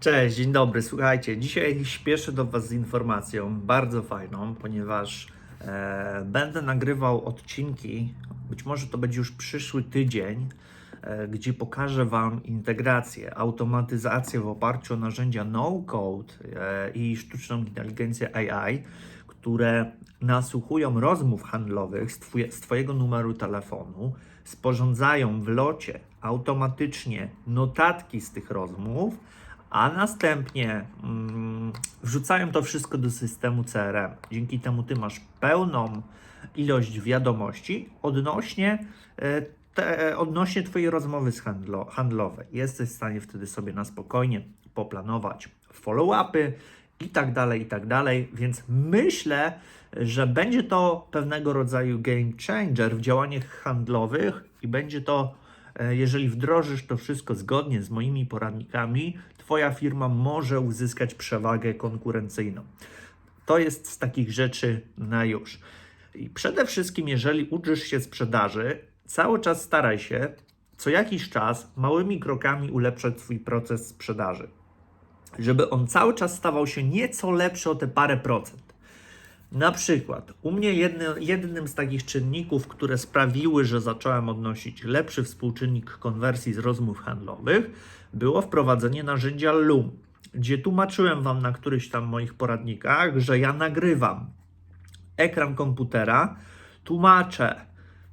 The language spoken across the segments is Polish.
Cześć, dzień dobry. Słuchajcie, dzisiaj śpieszę do Was z informacją bardzo fajną, ponieważ e, będę nagrywał odcinki, być może to będzie już przyszły tydzień, e, gdzie pokażę Wam integrację, automatyzację w oparciu o narzędzia no-code e, i sztuczną inteligencję AI, które nasłuchują rozmów handlowych z, z Twojego numeru telefonu, sporządzają w locie automatycznie notatki z tych rozmów, a następnie mm, wrzucają to wszystko do systemu CRM. Dzięki temu ty masz pełną ilość wiadomości odnośnie, e, te, odnośnie twojej rozmowy z handlo, handlowej. Jesteś w stanie wtedy sobie na spokojnie poplanować follow-upy i tak dalej, i tak dalej. Więc myślę, że będzie to pewnego rodzaju game changer w działaniach handlowych i będzie to E, jeżeli wdrożysz to wszystko zgodnie z moimi poradnikami, Twoja firma może uzyskać przewagę konkurencyjną. To jest z takich rzeczy na już. I przede wszystkim, jeżeli uczysz się sprzedaży, cały czas staraj się co jakiś czas małymi krokami ulepszać swój proces sprzedaży, żeby on cały czas stawał się nieco lepszy o te parę procent. Na przykład, u mnie jedny, jednym z takich czynników, które sprawiły, że zacząłem odnosić lepszy współczynnik konwersji z rozmów handlowych, było wprowadzenie narzędzia Loom, gdzie tłumaczyłem Wam na któryś tam moich poradnikach, że ja nagrywam ekran komputera, tłumaczę,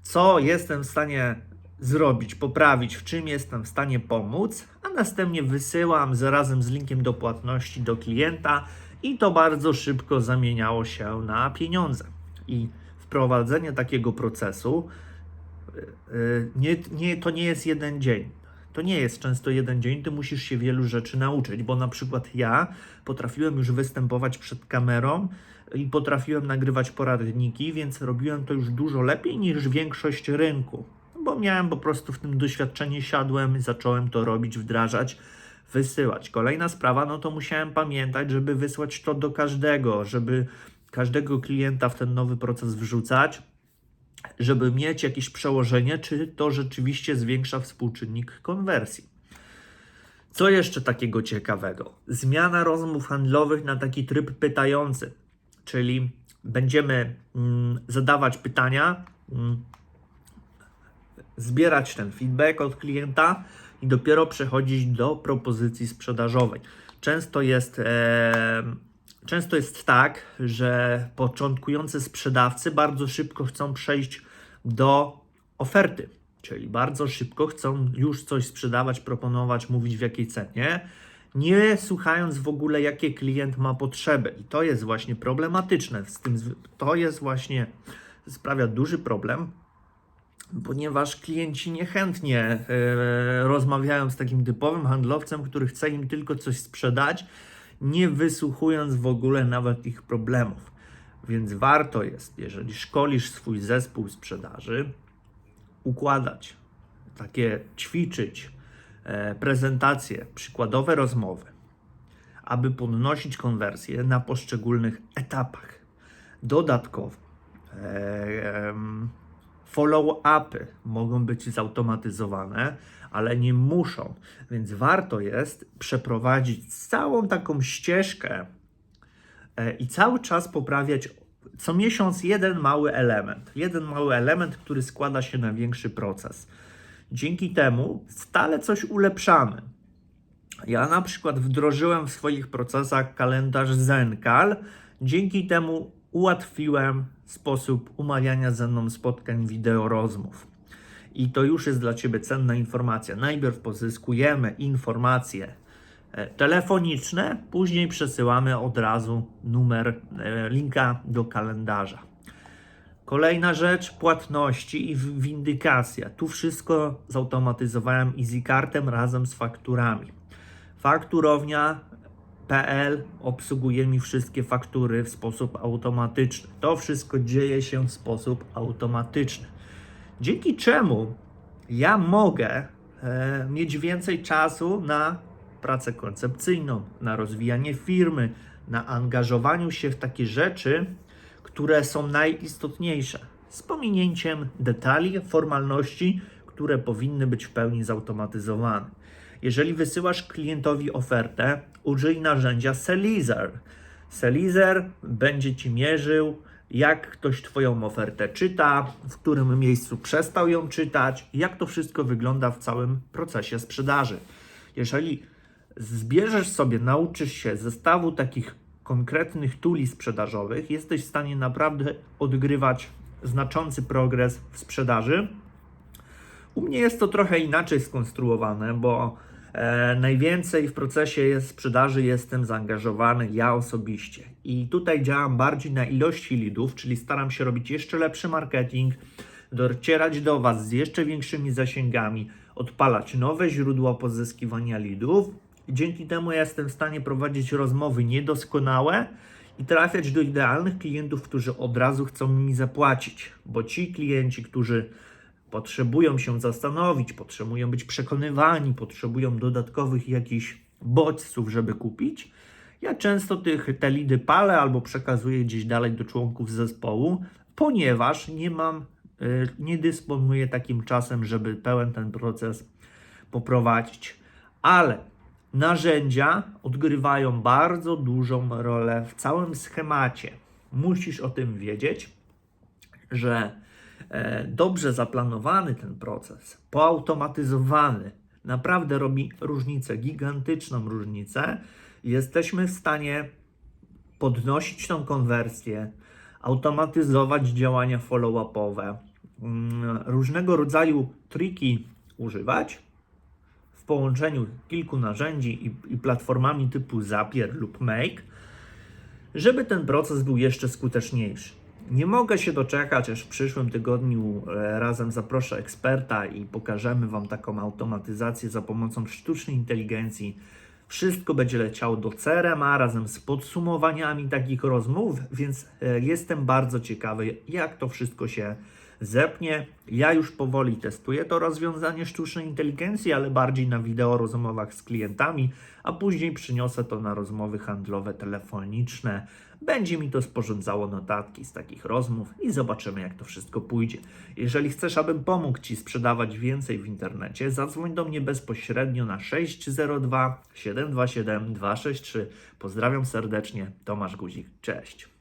co jestem w stanie zrobić, poprawić, w czym jestem w stanie pomóc, a następnie wysyłam z, razem z linkiem do płatności do klienta i to bardzo szybko zamieniało się na pieniądze. I wprowadzenie takiego procesu yy, nie, nie, to nie jest jeden dzień. To nie jest często jeden dzień, ty musisz się wielu rzeczy nauczyć, bo na przykład ja potrafiłem już występować przed kamerą i potrafiłem nagrywać poradniki, więc robiłem to już dużo lepiej niż większość rynku, bo miałem po prostu w tym doświadczenie, siadłem, zacząłem to robić, wdrażać wysyłać. Kolejna sprawa, no to musiałem pamiętać, żeby wysłać to do każdego, żeby każdego klienta w ten nowy proces wrzucać, żeby mieć jakieś przełożenie, czy to rzeczywiście zwiększa współczynnik konwersji. Co jeszcze takiego ciekawego? Zmiana rozmów handlowych na taki tryb pytający, czyli będziemy mm, zadawać pytania, mm, zbierać ten feedback od klienta, i dopiero przechodzić do propozycji sprzedażowej. Często jest, e, często jest tak, że początkujący sprzedawcy bardzo szybko chcą przejść do oferty, czyli bardzo szybko chcą już coś sprzedawać, proponować, mówić w jakiej cenie, nie słuchając w ogóle, jakie klient ma potrzeby. I to jest właśnie problematyczne. Z tym, to jest właśnie sprawia duży problem, ponieważ klienci niechętnie e, rozmawiają z takim typowym handlowcem, który chce im tylko coś sprzedać, nie wysłuchując w ogóle nawet ich problemów. Więc warto jest, jeżeli szkolisz swój zespół sprzedaży, układać takie, ćwiczyć e, prezentacje, przykładowe rozmowy, aby podnosić konwersję na poszczególnych etapach. Dodatkowo, e, Follow-upy mogą być zautomatyzowane, ale nie muszą, więc warto jest przeprowadzić całą taką ścieżkę e, i cały czas poprawiać co miesiąc jeden mały element. Jeden mały element, który składa się na większy proces. Dzięki temu stale coś ulepszamy. Ja na przykład wdrożyłem w swoich procesach kalendarz Zenkal. Dzięki temu ułatwiłem sposób umawiania ze mną spotkań wideo rozmów. I to już jest dla Ciebie cenna informacja. Najpierw pozyskujemy informacje e, telefoniczne, później przesyłamy od razu numer e, linka do kalendarza. Kolejna rzecz, płatności i windykacja. Tu wszystko zautomatyzowałem EasyCartem razem z fakturami. Fakturownia PL obsługuje mi wszystkie faktury w sposób automatyczny. To wszystko dzieje się w sposób automatyczny. Dzięki czemu ja mogę e, mieć więcej czasu na pracę koncepcyjną, na rozwijanie firmy, na angażowaniu się w takie rzeczy, które są najistotniejsze, z pominięciem detali, formalności, które powinny być w pełni zautomatyzowane. Jeżeli wysyłasz klientowi ofertę, użyj narzędzia Selizer. Selizer będzie ci mierzył, jak ktoś Twoją ofertę czyta, w którym miejscu przestał ją czytać, jak to wszystko wygląda w całym procesie sprzedaży. Jeżeli zbierzesz sobie, nauczysz się zestawu takich konkretnych tuli sprzedażowych, jesteś w stanie naprawdę odgrywać znaczący progres w sprzedaży. U mnie jest to trochę inaczej skonstruowane, bo e, najwięcej w procesie sprzedaży jestem zaangażowany ja osobiście. I tutaj działam bardziej na ilości lidów, czyli staram się robić jeszcze lepszy marketing, docierać do Was z jeszcze większymi zasięgami, odpalać nowe źródła pozyskiwania lidów. Dzięki temu jestem w stanie prowadzić rozmowy niedoskonałe i trafiać do idealnych klientów, którzy od razu chcą mi zapłacić, bo ci klienci, którzy potrzebują się zastanowić, potrzebują być przekonywani, potrzebują dodatkowych jakichś bodźców, żeby kupić. Ja często tych, te lidy palę albo przekazuję gdzieś dalej do członków zespołu, ponieważ nie mam, y, nie dysponuję takim czasem, żeby pełen ten proces poprowadzić. Ale narzędzia odgrywają bardzo dużą rolę w całym schemacie. Musisz o tym wiedzieć, że dobrze zaplanowany ten proces, poautomatyzowany, naprawdę robi różnicę, gigantyczną różnicę. Jesteśmy w stanie podnosić tą konwersję, automatyzować działania follow-upowe, mm, różnego rodzaju triki używać w połączeniu kilku narzędzi i, i platformami typu Zapier lub Make, żeby ten proces był jeszcze skuteczniejszy. Nie mogę się doczekać, aż w przyszłym tygodniu e, razem zaproszę eksperta i pokażemy Wam taką automatyzację za pomocą sztucznej inteligencji. Wszystko będzie leciało do CRM-a razem z podsumowaniami takich rozmów, więc e, jestem bardzo ciekawy, jak to wszystko się zepnie. Ja już powoli testuję to rozwiązanie sztucznej inteligencji, ale bardziej na wideo rozmowach z klientami, a później przyniosę to na rozmowy handlowe telefoniczne. Będzie mi to sporządzało notatki z takich rozmów i zobaczymy, jak to wszystko pójdzie. Jeżeli chcesz, abym pomógł Ci sprzedawać więcej w internecie, zadzwoń do mnie bezpośrednio na 602 727 263. Pozdrawiam serdecznie, Tomasz Guzik. Cześć.